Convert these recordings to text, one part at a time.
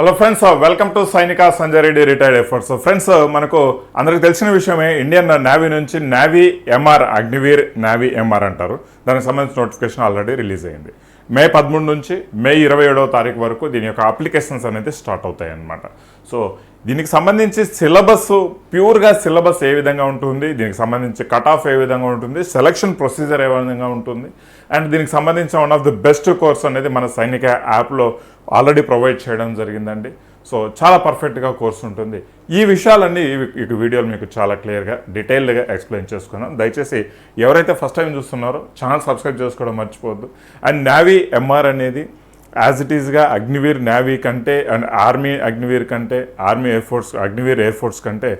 Hello friends welcome to Sainika Sanjay Reddy retired efforts friends మనకు అందరికి తెలిసిన విషయమే ఇండియన్ నావీ నుంచి navy MR Agniveer navy MR అంటారు. దానికి సంబంధించిన నోటిఫికేషన్ ఆల్రెడీ రిలీజ్ అయింది. మే పదమూడు నుంచి మే ఇరవై ఏడవ తారీఖు వరకు దీని యొక్క అప్లికేషన్స్ అనేది స్టార్ట్ అవుతాయి అన్నమాట సో దీనికి సంబంధించి సిలబస్ ప్యూర్గా సిలబస్ ఏ విధంగా ఉంటుంది దీనికి సంబంధించి కట్ ఆఫ్ ఏ విధంగా ఉంటుంది సెలక్షన్ ప్రొసీజర్ ఏ విధంగా ఉంటుంది అండ్ దీనికి సంబంధించిన one of the best course అనేది మన సైనిక యాప్లో ఆల్రెడీ ప్రొవైడ్ చేయడం జరిగిందండి. సో చాలా పర్ఫెక్ట్గా కోర్స్ ఉంటుంది. ఈ విషయాలన్నీ ఈ- వీడియోలు మీకు చాలా క్లియర్గా డీటెయిల్డ్గా ఎక్స్ప్లెయిన్ చేసుకున్నాను. దయచేసి ఎవరైతే ఫస్ట్ టైం చూస్తున్నారో ఛానల్ సబ్స్క్రైబ్ చేసుకోవడం మర్చిపోవద్దు. అండ్ నావీ ఎంఆర్ అనేది యాజ్ ఇట్ ఈస్గా అగ్నివీర్ నేవీ కంటే అండ్ ఆర్మీ అగ్నివీర్ కంటే army air force Agniveer air force కంటే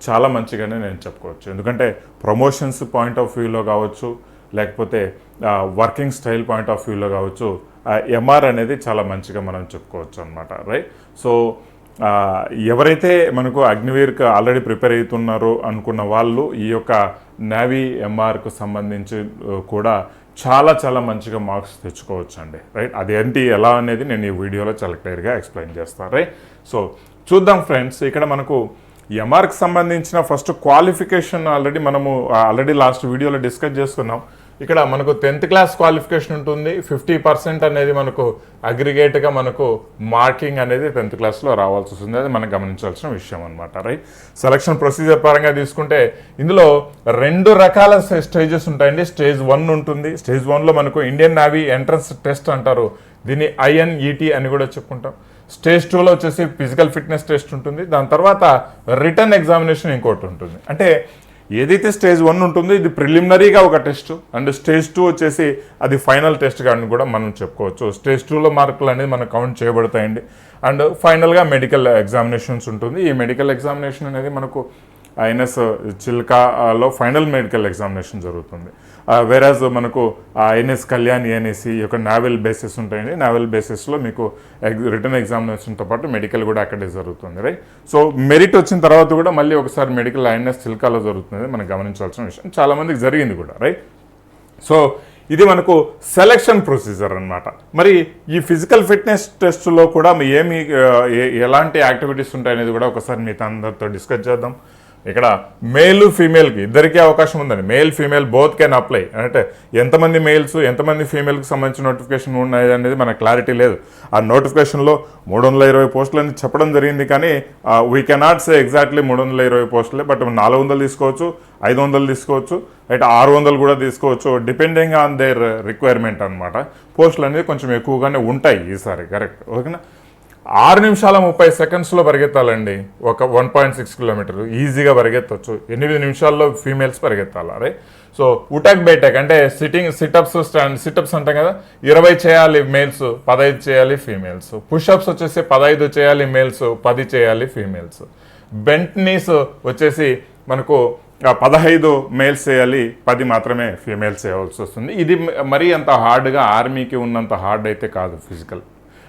చాలా మంచిగానే నేను చెప్పుకోవచ్చు. ఎందుకంటే ప్రమోషన్స్ పాయింట్ ఆఫ్ వ్యూలో కావచ్చు లేకపోతే వర్కింగ్ స్టైల్ పాయింట్ ఆఫ్ వ్యూలో కావచ్చు ఎంఆర్ అనేది చాలా మంచిగా మనం చెప్పుకోవచ్చు అనమాట రైట్ సో ఎవరైతే మనకు అగ్నివీర్కి ఆల్రెడీ ప్రిపేర్ అవుతున్నారో అనుకున్న వాళ్ళు ఈ యొక్క నేవీ ఎంఆర్కు సంబంధించి కూడా చాలా చాలా మంచిగా మార్క్స్ తెచ్చుకోవచ్చండి. రైట్? రైట్ అదేంటి ఎలా అనేది నేను ఈ వీడియోలో చాలా క్లియర్గా ఎక్స్ప్లెయిన్ చేస్తాను రైట్? సో చూద్దాం ఫ్రెండ్స్ ఇక్కడ మనకు ఎంఆర్కి సంబంధించిన ఫస్ట్ క్వాలిఫికేషన్ ఆల్రెడీ మనము ఆల్రెడీ లాస్ట్ వీడియోలో డిస్కస్ చేసుకున్నాం. ఇక్కడ మనకు టెన్త్ క్లాస్ క్వాలిఫికేషన్ ఉంటుంది. ఫిఫ్టీ పర్సెంట్ అనేది మనకు అగ్రిగేట్గా మనకు మార్కింగ్ అనేది టెన్త్ క్లాస్లో రావాల్సి వస్తుంది. అది మనం గమనించాల్సిన విషయం అనమాట రైట్ సెలక్షన్ ప్రొసీజర్ పరంగా తీసుకుంటే ఇందులో రెండు రకాల స్టేజెస్ ఉంటాయండి. స్టేజ్ వన్ ఉంటుంది. స్టేజ్ వన్లో మనకు ఇండియన్ నావీ ఎంట్రన్స్ టెస్ట్ అంటారు. దీన్ని ఐఎన్ఈటి అని కూడా చెప్పుకుంటాం. స్టేజ్ టూలో వచ్చేసి ఫిజికల్ ఫిట్నెస్ టెస్ట్ ఉంటుంది. దాని తర్వాత రిటర్న్ ఎగ్జామినేషన్ ఇంకోటి ఉంటుంది. అంటే ఏదైతే స్టేజ్ వన్ ఉంటుందో ఇది ప్రిలిమినరీగా ఒక టెస్ట్. అండ్ స్టేజ్ టూ వచ్చేసి అది ఫైనల్ టెస్ట్ కానీ కూడా మనం చెప్పుకోవచ్చు. స్టేజ్ టూలో మార్కులు అనేది మనకు కౌంట్ చేయబడతాయండి. అండ్ ఫైనల్గా మెడికల్ ఎగ్జామినేషన్స్ ఉంటుంది. ఈ మెడికల్ ఎగ్జామినేషన్ అనేది మనకు ఐఎన్ఎస్ చిల్కాలో ఫైనల్ మెడికల్ ఎగ్జామినేషన్ జరుగుతుంది. వేరాజ్ మనకు ఐఎన్ఎస్ కళ్యాణ్ ఏఎన్ఎస్సి ఒక నావెల్ బేసిస్ ఉంటాయండి. నావెల్ బేసిస్లో మీకు ఎగ్ రిటర్న్ ఎగ్జామినేషన్తో పాటు మెడికల్ కూడా అక్కడే జరుగుతుంది రైట్ సో మెరిట్ వచ్చిన తర్వాత కూడా మళ్ళీ ఒకసారి మెడికల్ ఐఎన్ఎస్ చిల్కాలో జరుగుతుంది. మనం గమనించాల్సిన విషయం. చాలామందికి జరిగింది కూడా రైట్ సో ఇది మనకు సెలక్షన్ ప్రొసీజర్ అనమాట మరి ఈ ఫిజికల్ ఫిట్నెస్ టెస్ట్లో కూడా ఏమి ఎలాంటి యాక్టివిటీస్ ఉంటాయనేది కూడా ఒకసారి మీతో అందరితో డిస్కస్ చేద్దాం. ఇక్కడ మేల్ ఫీమేల్కి ఇద్దరికీ అవకాశం ఉందండి. Male female both can apply. అంటే ఎంతమంది మేల్స్ ఎంతమంది ఫీమేల్కి సంబంధించిన నోటిఫికేషన్ ఉన్నాయి అనేది మనకు క్లారిటీ లేదు. ఆ నోటిఫికేషన్లో మూడు వందల ఇరవై పోస్టులు అని చెప్పడం జరిగింది కానీ వీ కెనాట్ సే ఎగ్జాక్ట్లీ మూడు వందల ఇరవై పోస్టులే బట్ నాలుగు వందలు తీసుకోవచ్చు ఐదు వందలు తీసుకోవచ్చు అయితే ఆరు వందలు కూడా తీసుకోవచ్చు డిపెండింగ్ ఆన్ దేర్ రిక్వైర్మెంట్ అనమాట పోస్టులు అనేది కొంచెం ఎక్కువగానే ఉంటాయి ఈసారి కరెక్ట్ ఓకేనా? ఆరు నిమిషాల ముప్పై సెకండ్స్లో పరిగెత్తాలండి. ఒక వన్ పాయింట్ సిక్స్ కిలోమీటర్ ఈజీగా పరిగెత్తవచ్చు ఎనిమిది నిమిషాల్లో ఫీమేల్స్ పరిగెత్తాలి అరే సో ఉటాక్ బైటాక్ అంటే సిట్టింగ్ సిటప్స్ స్టాండ్ సిటప్స్ అంటాం కదా ఇరవై చేయాలి మేల్స్ పదహైదు చేయాలి ఫీమేల్స్. పుషప్స్ వచ్చేసి పదహైదు చేయాలి మేల్స్ పది చేయాలి ఫీమేల్స్. బెంట్ నీస్ వచ్చేసి మనకు పదహైదు మేల్స్ చేయాలి పది మాత్రమే ఫీమేల్స్ చేయవలసి వస్తుంది. ఇది మరీ అంత హార్డ్గా ఆర్మీకి ఉన్నంత హార్డ్ అయితే కాదు ఫిజికల్.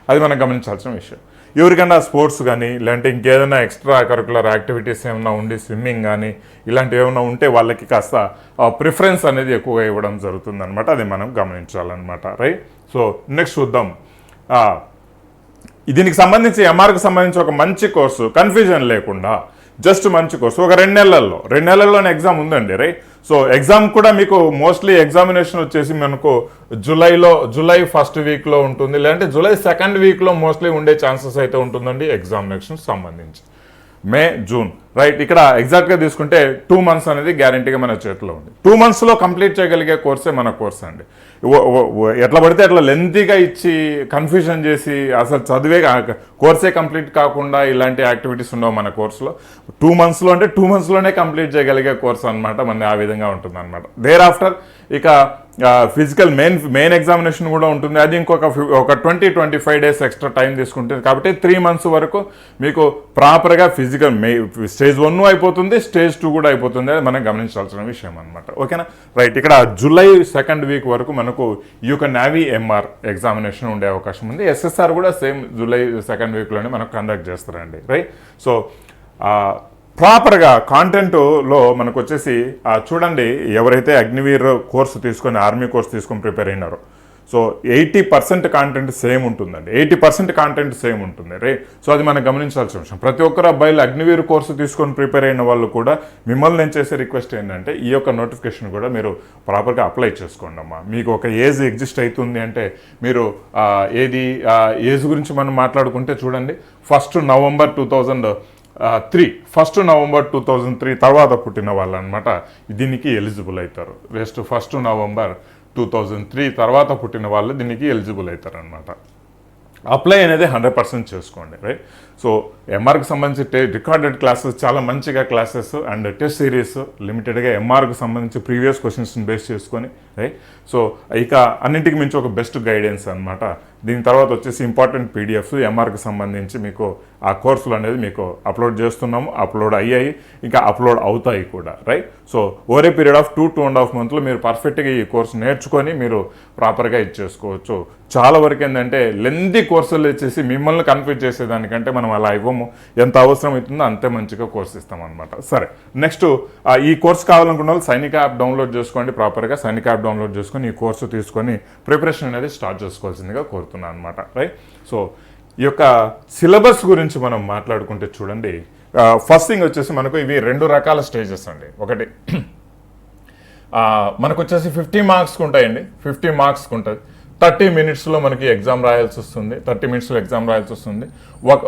అది మనం గమనించాల్సిన విషయం. ఎవరికైనా స్పోర్ట్స్ కానీ లేదంటే ఇంకేదైనా ఎక్స్ట్రా కరికులర్ యాక్టివిటీస్ ఏమైనా ఉండి స్విమ్మింగ్ కానీ ఇలాంటివి ఏమైనా ఉంటే వాళ్ళకి కాస్త ప్రిఫరెన్స్ అనేది ఎక్కువగా ఇవ్వడం జరుగుతుందనమాట అది మనం గమనించాలన్నమాట. రైట్? సో నెక్స్ట్ చూద్దాం. దీనికి సంబంధించి ఎంఆర్కి సంబంధించి ఒక మంచి కోర్సు కన్ఫ్యూజన్ లేకుండా జస్ట్ మంచి కోర్సు ఒక రెండు నెలల్లో. రెండు నెలల్లోనే ఎగ్జామ్ ఉందండి రైట్ సో ఎగ్జామ్ కూడా మీకు మోస్ట్లీ ఎగ్జామినేషన్ వచ్చేసి మనకు జూలైలో జూలై ఫస్ట్ వీక్లో ఉంటుంది. లేదంటే జూలై సెకండ్ వీక్లో మోస్ట్లీ ఉండే ఛాన్సెస్ అయితే ఉంటుందండి ఎగ్జామినేషన్ సంబంధించి. May June. రైట్ ఇక్కడ ఎగ్జాక్ట్గా తీసుకుంటే టూ మంత్స్ అనేది గ్యారంటీగా మన చేతిలో ఉంది. టూ మంత్స్లో కంప్లీట్ చేయగలిగే కోర్సే మన కోర్స్ అండి. ఎట్లా పడితే అట్లా లెంతీగా ఇచ్చి కన్ఫ్యూజన్ చేసి అసలు చదివే కోర్సే కంప్లీట్ కాకుండా ఇలాంటి యాక్టివిటీస్ ఉండవు మన కోర్సులో టూ మంత్స్లో అంటే టూ మంత్స్లోనే కంప్లీట్ చేయగలిగే కోర్స్ అనమాట మన ఆ విధంగా ఉంటుంది అనమాట దేర్ ఆఫ్టర్ ఇక ఫిజికల్ మెయిన్ మెయిన్ ఎగ్జామినేషన్ కూడా ఉంటుంది. అది ఇంకొక ఒక twenty twenty five days extra time తీసుకుంటుంది. కాబట్టి త్రీ మంత్స్ వరకు మీకు ప్రాపర్గా ఫిజికల్ మే స్టేజ్ వన్ అయిపోతుంది స్టేజ్ టూ కూడా అయిపోతుంది. అది మనం గమనించాల్సిన విషయం అనమాట ఓకేనా? రైట్ ఇక్కడ జూలై సెకండ్ వీక్ వరకు మనకు ఈ యొక్క నావీ ఎంఆర్ ఎగ్జామినేషన్ ఉండే అవకాశం ఉంది. ఎస్ఎస్ఆర్ కూడా సేమ్ జూలై సెకండ్ వీక్లోనే మనకు కండక్ట్ చేస్తారండి. రైట్ సో ప్రాపర్గా కాంటెంట్లో మనకు వచ్చేసి చూడండి ఎవరైతే అగ్నివీర్ కోర్సు తీసుకొని ఆర్మీ కోర్సు తీసుకొని prepare అయినారో. So eighty percent content same ఉంటుందండి. ఎయిటీ పర్సెంట్ కాంటెంట్ సేమ్ ఉంటుంది. రే సో అది మనం గమనించాల్సిన విషయం. ప్రతి ఒక్కరు అబ్బాయిలు అగ్నివీర్ కోర్సు తీసుకొని ప్రిపేర్ అయిన వాళ్ళు కూడా మిమ్మల్ని నేను చేసే రిక్వెస్ట్ ఏంటంటే ఈ యొక్క నోటిఫికేషన్ కూడా మీరు ప్రాపర్గా అప్లై చేసుకోండి అమ్మా. మీకు ఒక ఏజ్ ఎగ్జిస్ట్ అవుతుంది అంటే మీరు ఆ, ఏది ఏజ్ గురించి మనం మాట్లాడుకుంటే చూడండి first November two thousand three first November two thousand three తర్వాత పుట్టిన వాళ్ళు అనమాట దీనికి ఎలిజిబుల్ అవుతారు next first November two thousand three తర్వాత పుట్టిన వాళ్ళు దీనికి ఎలిజిబుల్ అవుతారు అనమాట అప్లై అనేది హండ్రెడ్ పర్సెంట్ చేసుకోండి రైట్ సో ఎంఆర్కి సంబంధించి రికార్డెడ్ క్లాసెస్ చాలా మంచిగా క్లాసెస్ అండ్ టెస్ట్ సిరీస్ లిమిటెడ్గా ఎంఆర్కి సంబంధించి ప్రీవియస్ క్వశ్చన్స్ని బేస్ చేసుకొని రైట్ సో ఇక అన్నింటికి మించి ఒక బెస్ట్ గైడెన్స్ అనమాట దీని తర్వాత వచ్చేసి ఇంపార్టెంట్ పీడిఎఫ్స్ ఎంఆర్కి సంబంధించి మీకు ఆ కోర్సులు అనేది మీకు అప్లోడ్ చేస్తున్నాము అప్లోడ్ అయ్యాయి ఇంకా అప్లోడ్ అవుతాయి కూడా రైట్ సో ఓరే period of two two and half మంత్లో మీరు పర్ఫెక్ట్గా ఈ కోర్స్ నేర్చుకొని మీరు ప్రాపర్గా ఇచ్చేసుకోవచ్చు చాలా వరకు ఏంటంటే లెంది కోర్సులు వచ్చేసి మిమ్మల్ని కన్ఫ్యూజ్ చేసేదానికంటే మనం అలా ఇవ్వము. ఎంత అవసరం అవుతుందో అంతే మంచిగా కోర్స్ ఇస్తాం అనమాట సరే నెక్స్ట్ ఈ కోర్స్ కావాలనుకున్న వాళ్ళు సైనిక యాప్ డౌన్లోడ్ చేసుకోండి ప్రాపర్గా. సైనిక యాప్ డౌన్లోడ్ చేసుకొని ఈ కోర్సు తీసుకొని ప్రిపరేషన్ అనేది స్టార్ట్ చేసుకోవాల్సిందిగా కోరుతున్నాను అనమాట రైట్ సో ఈ యొక్క సిలబస్ గురించి మనం మాట్లాడుకుంటే చూడండి. ఫస్ట్ థింగ్ వచ్చేసి మనకు ఇవి రెండు రకాల స్టేజెస్ అండి. ఒకటి మనకు వచ్చేసి ఫిఫ్టీ మార్క్స్కి ఉంటాయండి. ఫిఫ్టీ మార్క్స్కి ఉంటుంది. థర్టీ మినిట్స్లో మనకి ఎగ్జామ్ రాయాల్సి వస్తుంది. థర్టీ మినిట్స్లో ఎగ్జామ్ రాయాల్సి వస్తుంది. ఒక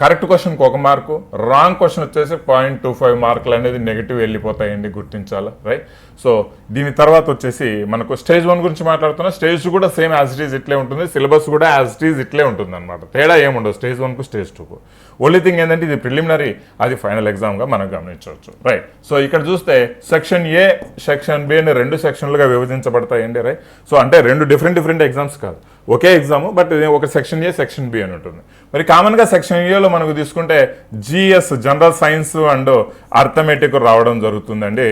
కరెక్ట్ క్వశ్చన్కి ఒక మార్కు రాంగ్ క్వశ్చన్ వచ్చేసి పాయింట్ టూ ఫైవ్ మార్కులు అనేది నెగిటివ్ వెళ్ళిపోతాయండి గుర్తించాలి రైట్? సో దీని తర్వాత వచ్చేసి మనకు స్టేజ్ వన్ గురించి మాట్లాడుతున్నా స్టేజ్ కూడా సేమ్ యాజ్ ఇట్ ఈజ్ ఇట్లే ఉంటుంది. సిలబస్ కూడా యాజ్ ఇట్ ఈజ్ ఇట్లే ఉంటుంది అనమాట తేడా ఏముండదు స్టేజ్ వన్కు స్టేజ్ టూకు. ఓన్లీ థింగ్ ఏంటంటే ఇది ప్రిలిమినరీ అది ఫైనల్ ఎగ్జామ్గా మనం గమనించవచ్చు రైట్? సో ఇక్కడ చూస్తే సెక్షన్ ఏ సెక్షన్ బి అని రెండు సెక్షన్లుగా విభజించబడతాయండి రైట్? సో అంటే రెండు డిఫరెంట్ డిఫరెంట్ ఎగ్జామ్స్ కాదు. ఒకే ఎగ్జామ్ బట్ ఇది ఒక సెక్షన్ ఏ సెక్షన్ బి అని ఉంటుంది. మరి కామన్గా సెక్షన్ ఏలో మనకు తీసుకుంటే GS general science and arithmetic రావడం జరుగుతుందండి.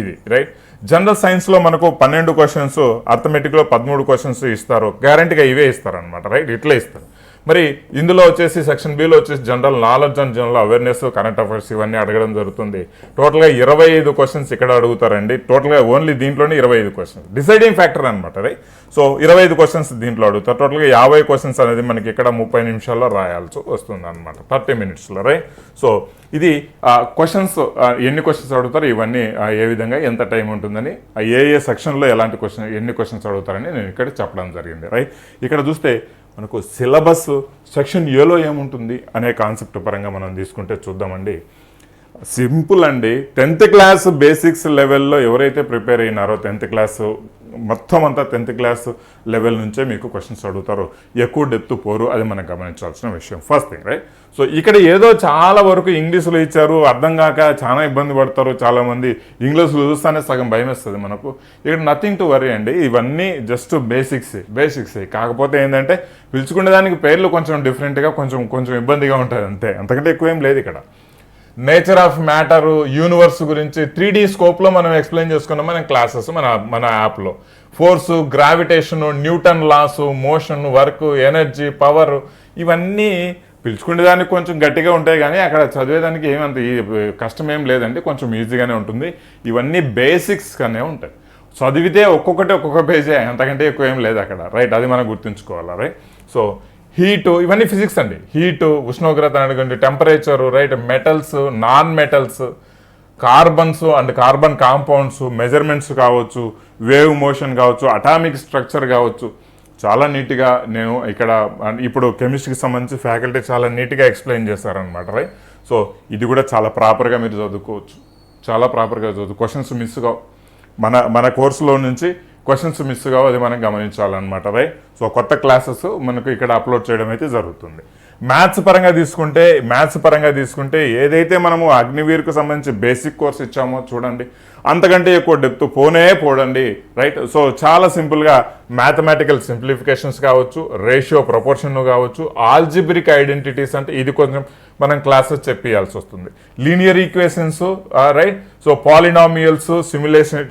ఇది రైట్ జనరల్ సైన్స్లో మనకు పన్నెండు క్వశ్చన్స్ అర్థమెటిక్లో పదమూడు క్వశ్చన్స్ ఇస్తారు. గ్యారంటీగా ఇవే ఇస్తారు అనమాట రైట్ ఇట్లే ఇస్తారు. మరి ఇందులో వచ్చేసి సెక్షన్ బిలో వచ్చేసి general knowledge and general awareness current affairs ఇవన్నీ అడగడం జరుగుతుంది. టోటల్గా ఇరవై ఐదు క్వశ్చన్స్ ఇక్కడ అడుగుతారండి. టోటల్గా ఓన్లీ దీంట్లోనే ఇరవై ఐదు క్వశ్చన్స్ డిసైడింగ్ ఫ్యాక్టర్ అనమాట రైట్ సో ఇరవై ఐదు క్వశ్చన్స్ దీంట్లో అడుగుతారు. టోటల్గా యాభై క్వశ్చన్స్ అనేది మనకి ఇక్కడ ముప్పై నిమిషాల్లో రాయాల్సి వస్తుంది అనమాట థర్టీ మినిట్స్లో రైట్ సో ఇది క్వశ్చన్స్ ఎన్ని క్వశ్చన్స్ అడుగుతారు? ఇవన్నీ ఏ విధంగా ఎంత టైం ఉంటుందని ఆ, ఏ ఏ సెక్షన్లో ఎలాంటి క్వశ్చన్ ఎన్ని క్వశ్చన్స్ అడుగుతారని నేను ఇక్కడ చెప్పడం జరిగింది రైట్ ఇక్కడ చూస్తే మనకు సిలబస్ సెక్షన్ ఏలో ఏముంటుంది అనే కాన్సెప్ట్ పరంగా మనం తీసుకుంటే చూద్దామండి. సింపుల్ అండి. టెన్త్ క్లాస్ బేసిక్స్ లెవెల్లో ఎవరైతే ప్రిపేర్ అయినారో టెన్త్ క్లాస్ మొత్తం అంతా టెన్త్ క్లాస్ లెవెల్ నుంచే మీకు క్వశ్చన్స్ అడుగుతారు. ఎక్కువ డెప్త్ పోరు అది మనం గమనించాల్సిన విషయం. ఫస్ట్ థింగ్ రైట్ సో ఇక్కడ ఏదో చాలా వరకు ఇంగ్లీష్లో ఇచ్చారు. అర్థం కాక చాలా ఇబ్బంది పడతారు చాలామంది. ఇంగ్లీష్లో చూస్తానే సగం భయం వేస్తుంది మనకు. ఇక్కడ నథింగ్ టు వరీ అండి. ఇవన్నీ జస్ట్ బేసిక్స్ బేసిక్స్ కాకపోతే ఏంటంటే పిలుచుకునే దానికి పేర్లు కొంచెం డిఫరెంట్గా కొంచెం కొంచెం ఇబ్బందిగా ఉంటుంది అంతే. అంతకంటే ఎక్కువ ఏం లేదు ఇక్కడ. నేచర్ ఆఫ్ మ్యాటర్ యూనివర్స్ గురించి త్రీ డీ స్కోప్లో మనం ఎక్స్ప్లెయిన్ చేసుకున్నాం మన క్లాసెస్ మన మన యాప్లో. Force gravitation Newton laws motion work energy power ఇవన్నీ పిలుచుకునే దానికి కొంచెం గట్టిగా ఉంటాయి కానీ అక్కడ చదివేదానికి ఏమంత ఈ- కష్టం ఏం లేదండి. కొంచెం ఈజీగానే ఉంటుంది. ఇవన్నీ బేసిక్స్ కానీ ఉంటాయి. చదివితే ఒక్కొక్కటి ఒక్కొక్క పేజే అంతకంటే ఎక్కువ ఏం లేదు అక్కడ. రైట్? అది మనం గుర్తుంచుకోవాలా రైట్? సో హీటు ఇవన్నీ ఫిజిక్స్ అండి. హీటు ఉష్ణోగ్రత అనేటువంటి temperature right metals non metals carbons and carbon compounds measurements కావచ్చు వేవ్ మోషన్ కావచ్చు అటామిక్ స్ట్రక్చర్ కావచ్చు. చాలా నీట్గా నేను ఇక్కడ ఇప్పుడు కెమిస్ట్రీకి సంబంధించి ఫ్యాకల్టీ చాలా నీట్గా ఎక్స్ప్లెయిన్ చేశారనమాట రైట్? సో ఇది కూడా చాలా ప్రాపర్గా మీరు చదువుకోవచ్చు. చాలా ప్రాపర్గా చదువు క్వశ్చన్స్ మిస్ కావు. మన మన కోర్సులో నుంచి క్వశ్చన్స్ మిస్ కావు అది మనం గమనించాలన్నమాట రైట్ సో కొత్త క్లాసెస్ మనకు ఇక్కడ అప్లోడ్ చేయడం అయితే జరుగుతుంది. మ్యాథ్స్ పరంగా తీసుకుంటే మ్యాథ్స్ పరంగా తీసుకుంటే ఏదైతే మనము అగ్నివీర్కు సంబంధించి బేసిక్ కోర్స్ ఇచ్చామో చూడండి అంతకంటే ఎక్కువ డెప్త్ పోనే పోడండి రైట్ సో చాలా సింపుల్గా మ్యాథమెటికల్ సింప్లిఫికేషన్స్ కావచ్చు రేషియో ప్రపోర్షన్ కావచ్చు ఆల్జిబ్రిక్ ఐడెంటిటీస్ అంటే ఇది కొంచెం మనం క్లాసెస్ చెప్పియాల్సి వస్తుంది. Linear equations right so polynomials simulation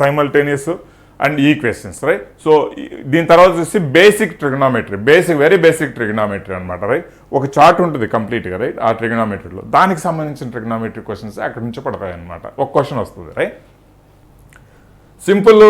simultaneous and equations right so దీని తర్వాత వచ్చేసి basic trigonometry basic very basic trigonometry అనమాట రైట్ ఒక చార్ట్ ఉంటుంది కంప్లీట్గా రైట్ ఆ ట్రిగ్నామెట్రీలో దానికి సంబంధించిన ట్రిగ్నామెట్రీ క్వశ్చన్స్ అక్కడి నుంచి పడతాయి అనమాట ఒక క్వశ్చన్ వస్తుంది రైట్ సింపుల్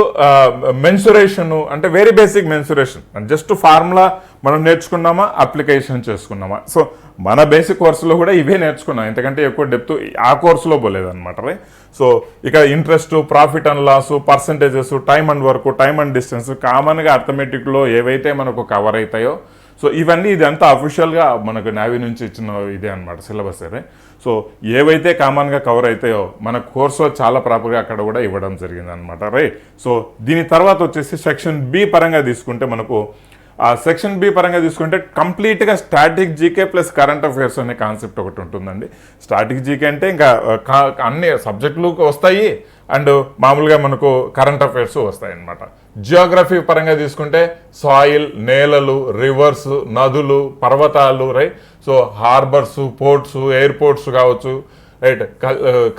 మెన్సురేషన్ అంటే very basic mensuration. Just formula మనం నేర్చుకున్నామా అప్లికేషన్ చేసుకున్నామా. సో మన బేసిక్ కోర్సులో కూడా ఇవే నేర్చుకున్నాం. ఎందుకంటే ఎక్కువ డెప్త్ ఆ కోర్సులో పోలేదన్నమాట రైట్ సో ఇక interest profit and loss percentages time and work time and distance కామన్గా అర్థమెటిక్లో ఏవైతే మనకు కవర్ అవుతాయో సో ఇవన్నీ ఇదంతా అఫీషియల్గా మనకు నావీ నుంచి ఇచ్చిన ఇదే అనమాట సిలబస్ అదే సో ఏవైతే కామన్గా కవర్ అవుతాయో మన కోర్సులో చాలా ప్రాపర్గా అక్కడ కూడా ఇవ్వడం జరిగింది అనమాట రైట్ సో దీని తర్వాత వచ్చేసి సెక్షన్ బి పరంగా తీసుకుంటే మనకు ఆ సెక్షన్ బి పరంగా తీసుకుంటే కంప్లీట్గా static GK plus current affairs అనే కాన్సెప్ట్ ఒకటి ఉంటుందండి. స్టాటిక్ జీకే అంటే ఇంకా కా- అన్ని సబ్జెక్టులు వస్తాయి అండ్ మామూలుగా మనకు కరెంట్ అఫైర్స్ వస్తాయి అన్నమాట జియోగ్రఫీ పరంగా తీసుకుంటే సాయిల్ నేలలు రివర్స్ నదులు పర్వతాలు right so harbours ports airports కావచ్చు రైట్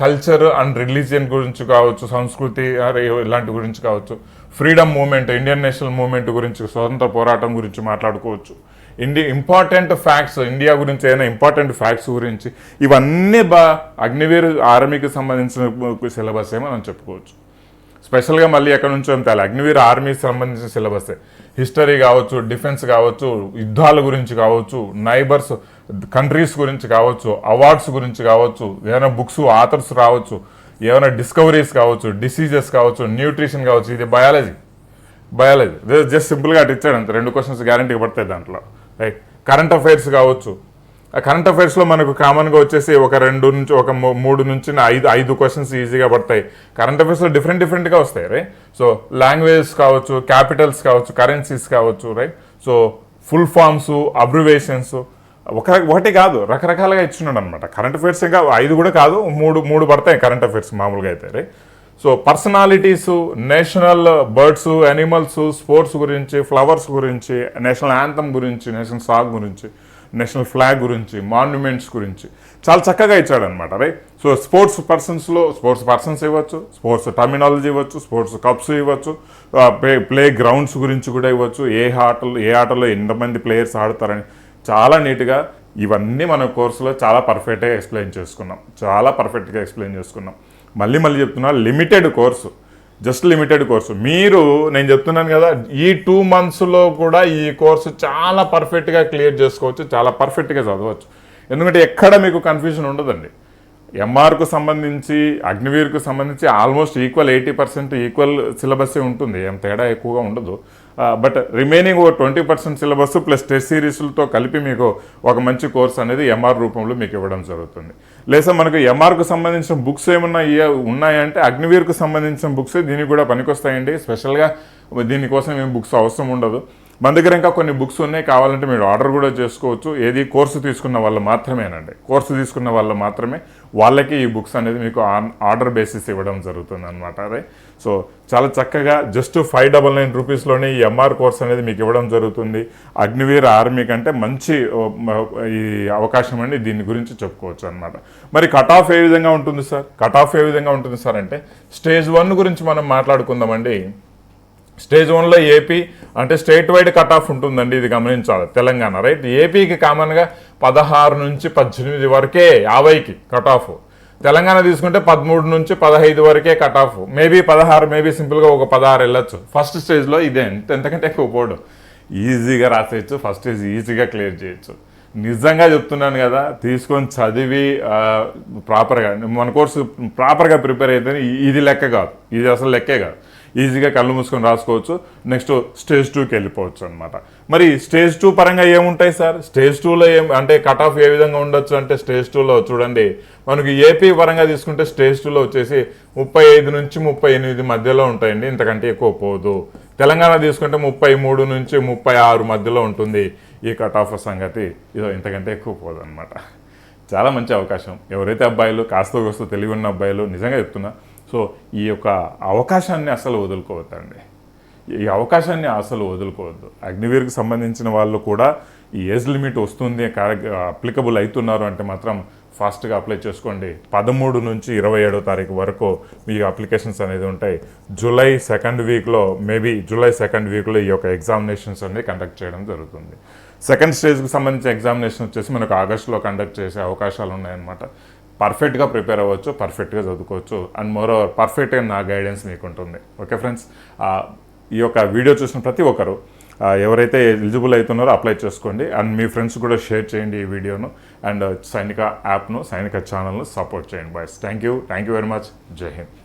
కల్చర్ అండ్ రిలీజియన్ గురించి కావచ్చు సంస్కృతి ఇలాంటి గురించి కావచ్చు freedom movement Indian national movement గురించి స్వతంత్ర పోరాటం గురించి మాట్లాడుకోవచ్చు. ఇండి ఇంపార్టెంట్ ఫ్యాక్ట్స్ ఇండియా గురించి అయినా ఇంపార్టెంట్ ఫ్యాక్ట్స్ గురించి ఇవన్నీ బా అగ్నివీర్ ఆర్మీకి సంబంధించిన సిలబస్ మనం చెప్పుకోవచ్చు. స్పెషల్గా మళ్ళీ ఎక్కడి నుంచో తేలి అగ్నివీర్ ఆర్మీకి సంబంధించిన సిలబస్. హిస్టరీ కావచ్చు డిఫెన్స్ కావచ్చు యుద్ధాల గురించి కావచ్చు నైబర్స్ కంట్రీస్ గురించి కావచ్చు అవార్డ్స్ గురించి కావచ్చు ఏదైనా బుక్స్ ఆథర్స్ రావచ్చు ఏమైనా డిస్కవరీస్ కావచ్చు డిసీజెస్ కావచ్చు న్యూట్రిషన్ కావచ్చు ఇది బయాలజీ. బయాలజీ. జస్ట్ సింపుల్గా అటు ఇచ్చాడు అంత. రెండు క్వశ్చన్స్ గ్యారంటీ పడతాయి దాంట్లో. రైట్ కరెంట్ అఫైర్స్ కావచ్చు కరెంట్ అఫైర్స్లో మనకు కామన్గా వచ్చేసి ఒక రెండు నుంచి ఒక మూ- మూడు నుంచి ఐదు ఐదు క్వశ్చన్స్ ఈజీగా పడతాయి. కరెంట్ అఫైర్స్లో డిఫరెంట్ డిఫరెంట్గా వస్తాయి రైట్ సో లాంగ్వేజెస్ కావచ్చు క్యాపిటల్స్ కావచ్చు కరెన్సీస్ కావచ్చు right so full forms abbreviations ఒక ఒకటి కాదు రకరకాలుగా ఇచ్చినాడు అనమాట కరెంట్ అఫైర్స్ ఇంకా ఐదు కూడా కాదు మూడు మూడు పడతాయి కరెంట్ అఫైర్స్ మామూలుగా అయితే right so personalities national birds animals sports గురించి ఫ్లవర్స్ గురించి నేషనల్ యాంథమ్ గురించి నేషనల్ సాంగ్ గురించి నేషనల్ ఫ్లాగ్ గురించి మాన్యుమెంట్స్ గురించి. చాలా చక్కగా ఇచ్చాడనమాట రైట్? సో స్పోర్ట్స్ పర్సన్స్లో స్పోర్ట్స్ పర్సన్స్ ఇవ్వచ్చు స్పోర్ట్స్ టర్మినాలజీ ఇవ్వచ్చు స్పోర్ట్స్ కప్స్ ఇవ్వచ్చు ప్లే ప్లే గ్రౌండ్స్ గురించి కూడా ఇవ్వచ్చు. ఏ ఆటలు ఏ ఆటలో ఎంతమంది ప్లేయర్స్ ఆడతారని చాలా నీట్గా ఇవన్నీ మన కోర్సులో చాలా పర్ఫెక్ట్గా ఎక్స్ప్లెయిన్ చేసుకున్నాం. చాలా పర్ఫెక్ట్గా ఎక్స్ప్లెయిన్ చేసుకున్నాం. మళ్ళీ మళ్ళీ చెప్తున్నా limited course. Just limited course. మీరు నేను చెప్తున్నాను కదా ఈ టూ మంత్స్లో కూడా ఈ కోర్సు చాలా పర్ఫెక్ట్గా క్లియర్ చేసుకోవచ్చు చాలా పర్ఫెక్ట్గా చదవచ్చు. ఎందుకంటే ఎక్కడ మీకు కన్ఫ్యూజన్ ఉండదండి. ఎంఆర్కు సంబంధించి అగ్నివీర్కు సంబంధించి almost equal eighty percent equal syllabus ఉంటుంది. ఏం తేడా ఎక్కువగా ఉండదు. బట్ రిమైనింగ్ ఒక twenty percent syllabus plus test సిరీస్లతో కలిపి మీకు ఒక మంచి కోర్స్ అనేది ఎంఆర్ రూపంలో మీకు ఇవ్వడం జరుగుతుంది. లేదా మనకు ఎంఆర్కు సంబంధించిన బుక్స్ ఏమన్నా ఉన్నాయంటే అగ్నివీర్కు సంబంధించిన బుక్స్ దీనికి కూడా పనికొస్తాయండి. స్పెషల్గా దీనికోసం ఏం బుక్స్ అవసరం ఉండదు. మన దగ్గర ఇంకా కొన్ని బుక్స్ ఉన్నాయి. కావాలంటే మీరు ఆర్డర్ కూడా చేసుకోవచ్చు. ఏది కోర్సు తీసుకున్న వాళ్ళు మాత్రమేనండి. కోర్సు తీసుకున్న వాళ్ళు మాత్రమే వాళ్ళకి ఈ బుక్స్ అనేది మీకు ఆర్డర్ బేసిస్ ఇవ్వడం జరుగుతుంది అనమాట అదే సో చాలా చక్కగా జస్ట్ ఫైవ్ డబల్ నైన్ రూపీస్లోనే ఈ ఎంఆర్ కోర్స్ అనేది మీకు ఇవ్వడం జరుగుతుంది. అగ్నివీర్ ఆర్మీ కంటే మంచి ఈ అవకాశం అండి దీని గురించి చెప్పుకోవచ్చు అనమాట మరి కట్ ఆఫ్ ఏ విధంగా ఉంటుంది సార్? కట్ ఆఫ్ ఏ విధంగా ఉంటుంది సార్ అంటే స్టేజ్ వన్ గురించి మనం మాట్లాడుకుందామండి. స్టేజ్ వన్లో ఏపీ అంటే స్టేట్ వైడ్ కట్ ఆఫ్ ఉంటుందండి ఇది గమనించాలి. తెలంగాణ రైట్ ఏపీకి కామన్గా పదహారు నుంచి పద్దెనిమిది వరకే యాభైకి కట్ ఆఫ్ తెలంగాణ తీసుకుంటే పదమూడు నుంచి పదహైదు వరకే కట్ ఆఫ్ మేబీ పదహారు మేబీ సింపుల్గా ఒక పదహారు వెళ్ళొచ్చు. ఫస్ట్ స్టేజ్లో ఇదే ఎంతకంటే ఎక్కువ పోవడం ఈజీగా రాసేయచ్చు ఫస్ట్ స్టేజ్ ఈజీగా క్లియర్ చేయొచ్చు. నిజంగా చెప్తున్నాను కదా తీసుకొని చదివి ప్రాపర్గా మన కోర్సు ప్రాపర్గా ప్రిపేర్ అయితే ఇది లెక్క కాదు. ఇది అసలు లెక్కే కాదు. ఈజీగా కళ్ళు మూసుకొని రాసుకోవచ్చు. నెక్స్ట్ స్టేజ్ టూకి వెళ్ళిపోవచ్చు అనమాట మరి స్టేజ్ టూ పరంగా ఏముంటాయి సార్? స్టేజ్ టూలో ఏం అంటే కట్ ఆఫ్ ఏ విధంగా ఉండొచ్చు అంటే స్టేజ్ టూలో చూడండి. మనకి ఏపీ పరంగా తీసుకుంటే స్టేజ్ టూలో వచ్చేసి ముప్పై ఐదు నుంచి ముప్పై ఎనిమిది మధ్యలో ఉంటాయండి. ఇంతకంటే ఎక్కువ పోదు. తెలంగాణ తీసుకుంటే ముప్పై మూడు నుంచి ముప్పై ఆరు మధ్యలో ఉంటుంది ఈ కట్ ఆఫ్ సంగతి. ఇదో ఇంతకంటే ఎక్కువ పోదు అనమాట చాలా మంచి అవకాశం. ఎవరైతే అబ్బాయిలు కాస్త కోస్త తెలివి ఉన్న అబ్బాయిలు నిజంగా చెప్తున్నా సో ఈ యొక్క అవకాశాన్ని అసలు వదులుకోవద్దండి. ఈ అవకాశాన్ని అసలు వదులుకోవద్దు. అగ్నివీర్కి సంబంధించిన వాళ్ళు కూడా ఈ ఏజ్ లిమిట్ వస్తుంది అప్లికబుల్ అవుతున్నారు అంటే మాత్రం ఫాస్ట్గా అప్లై చేసుకోండి. పదమూడు నుంచి ఇరవై ఏడో తారీఖు వరకు మీ అప్లికేషన్స్ అనేది ఉంటాయి. జూలై సెకండ్ వీక్లో మేబీ జూలై సెకండ్ వీక్లో ఈ యొక్క ఎగ్జామినేషన్స్ అనేది కండక్ట్ చేయడం జరుగుతుంది. సెకండ్ స్టేజ్కి సంబంధించిన ఎగ్జామినేషన్ వచ్చేసి మనకు ఆగస్టులో కండక్ట్ చేసే అవకాశాలు ఉన్నాయన్నమాట. పర్ఫెక్ట్గా ప్రిపేర్ అవ్వచ్చు పర్ఫెక్ట్గా చదువుకోవచ్చు. అండ్ మోర్ ఓవర్ పర్ఫెక్ట్గా నా గైడెన్స్ మీకు ఉంటుంది ఓకే ఫ్రెండ్స్? ఈ యొక్క వీడియో చూసిన ప్రతి ఒక్కరు ఎవరైతే ఎలిజిబుల్ అవుతున్నారో అప్లై చేసుకోండి. అండ్ మీ ఫ్రెండ్స్ కూడా షేర్ చేయండి ఈ వీడియోను. అండ్ uh, సైనిక యాప్ను సైనిక ఛానల్ను సపోర్ట్ చేయండి boys thank you thank you very much జై హింద్